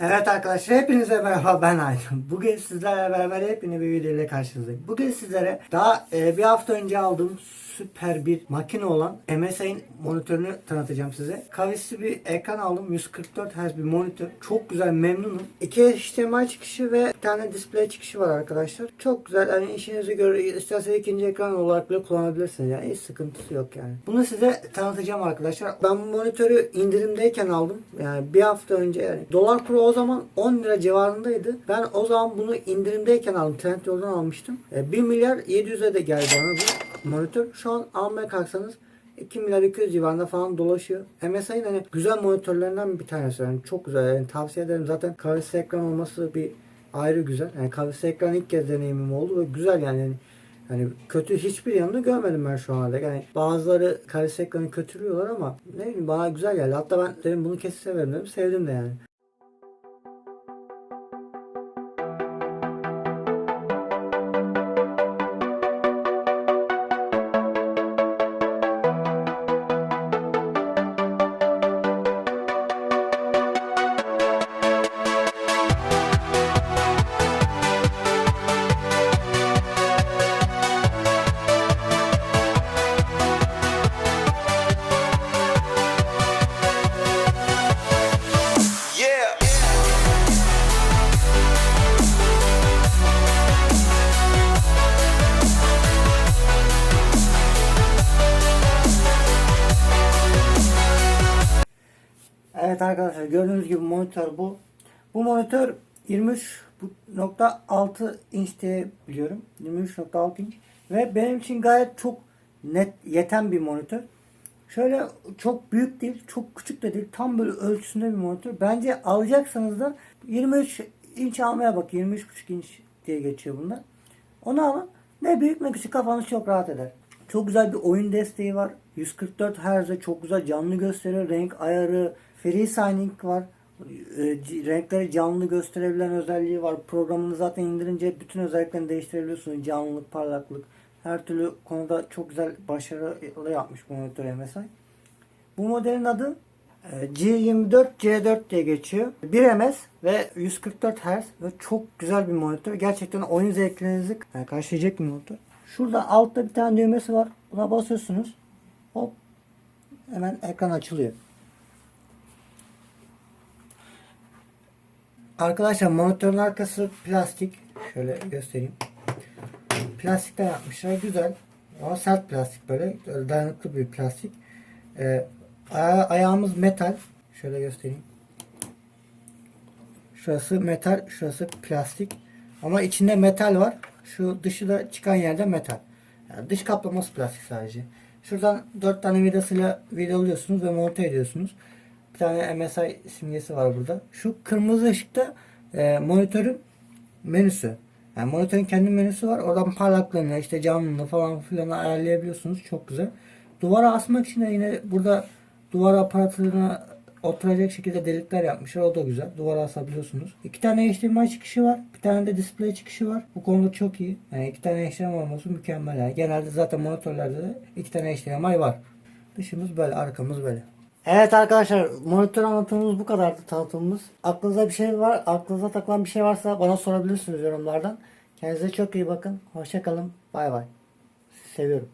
Evet arkadaşlar hepinize merhaba ben Aydın. Bugün sizlerle beraber yepyeni bir video ile karşınızdayım. Bugün sizlere daha e, bir hafta önce aldığım süper bir makine olan MSI'nin monitörünü tanıtacağım size. Kavisli bir ekran aldım. 144 Hz bir monitör. Çok güzel memnunum. İki HDMI çıkışı ve bir tane display çıkışı var arkadaşlar. Çok güzel. Yani işinize göre isterseniz ikinci ekran olarak bile kullanabilirsiniz. Yani hiç sıkıntısı yok yani. Bunu size tanıtacağım arkadaşlar. Ben bu monitörü indirimdeyken aldım. Yani bir hafta önce yani. Dolar kuru o zaman 10 lira civarındaydı. Ben o zaman bunu indirimdeyken aldım. Trendyol'dan almıştım. E, 1 milyar 700'e de geldi bana bu monitör. Şu an almaya kalksanız 2 milyar 200 civarında falan dolaşıyor. MSI'nin hani güzel monitörlerinden bir tanesi. Yani çok güzel. Yani tavsiye ederim. Zaten kavisli ekran olması bir ayrı güzel. Yani kavisli ekran ilk kez deneyimim oldu ve güzel yani. yani Hani kötü hiçbir yanını görmedim ben şu ana. Yani bazıları kavisli ekranı kötülüyorlar ama ne bileyim bana güzel geldi. Hatta ben dedim bunu kesin severim dedim. Sevdim de yani. Evet arkadaşlar gördüğünüz gibi monitör bu. Bu monitör 23.6 inç diye biliyorum. 23.6 inç. Ve benim için gayet çok net yeten bir monitör. Şöyle çok büyük değil, çok küçük de değil. Tam böyle ölçüsünde bir monitör. Bence alacaksanız da 23 inç almaya bak. 23.5 inç diye geçiyor bunlar. Onu alın. Ne büyük ne küçük kafanız çok rahat eder. Çok güzel bir oyun desteği var. 144 Hz'e çok güzel canlı gösteriyor. Renk ayarı, free signing var. E, renkleri canlı gösterebilen özelliği var. Programını zaten indirince bütün özelliklerini değiştirebiliyorsunuz. Canlılık, parlaklık. Her türlü konuda çok güzel başarılı yapmış bu monitör MSI. Bu modelin adı e, G24 C4 diye geçiyor. 1 ms ve 144 Hz ve çok güzel bir monitör. Gerçekten oyun zevklerinizi e, karşılayacak bir monitör. Şurada altta bir tane düğmesi var. Buna basıyorsunuz. Hop. Hemen ekran açılıyor. Arkadaşlar monitörün arkası plastik. Şöyle göstereyim. Plastikten yapmışlar. Güzel. Ama sert plastik böyle. Öyle dayanıklı bir plastik. Ee, aya- ayağımız metal. Şöyle göstereyim. Şurası metal, şurası plastik. Ama içinde metal var. Şu dışı da çıkan yerde metal. Yani dış kaplaması plastik sadece. Şuradan 4 tane vidasıyla vidalıyorsunuz ve monte ediyorsunuz. Bir tane MSI simgesi var burada. Şu kırmızı ışıkta e, monitörün menüsü. Yani monitörün kendi menüsü var. Oradan parlaklığını, işte canlılığını falan filan ayarlayabiliyorsunuz. Çok güzel. Duvara asmak için de yine burada duvar aparatına oturacak şekilde delikler yapmışlar. O da güzel. Duvara asabiliyorsunuz. İki tane HDMI çıkışı var. Bir tane de display çıkışı var. Bu konuda çok iyi. Yani iki tane HDMI olması mükemmel. Yani genelde zaten monitörlerde de iki tane HDMI var. Dışımız böyle, arkamız böyle. Evet arkadaşlar monitör anlatımımız bu kadardı tanıtımımız. Aklınıza bir şey var, aklınıza takılan bir şey varsa bana sorabilirsiniz yorumlardan. Kendinize çok iyi bakın. Hoşçakalın. Bay bay. Seviyorum.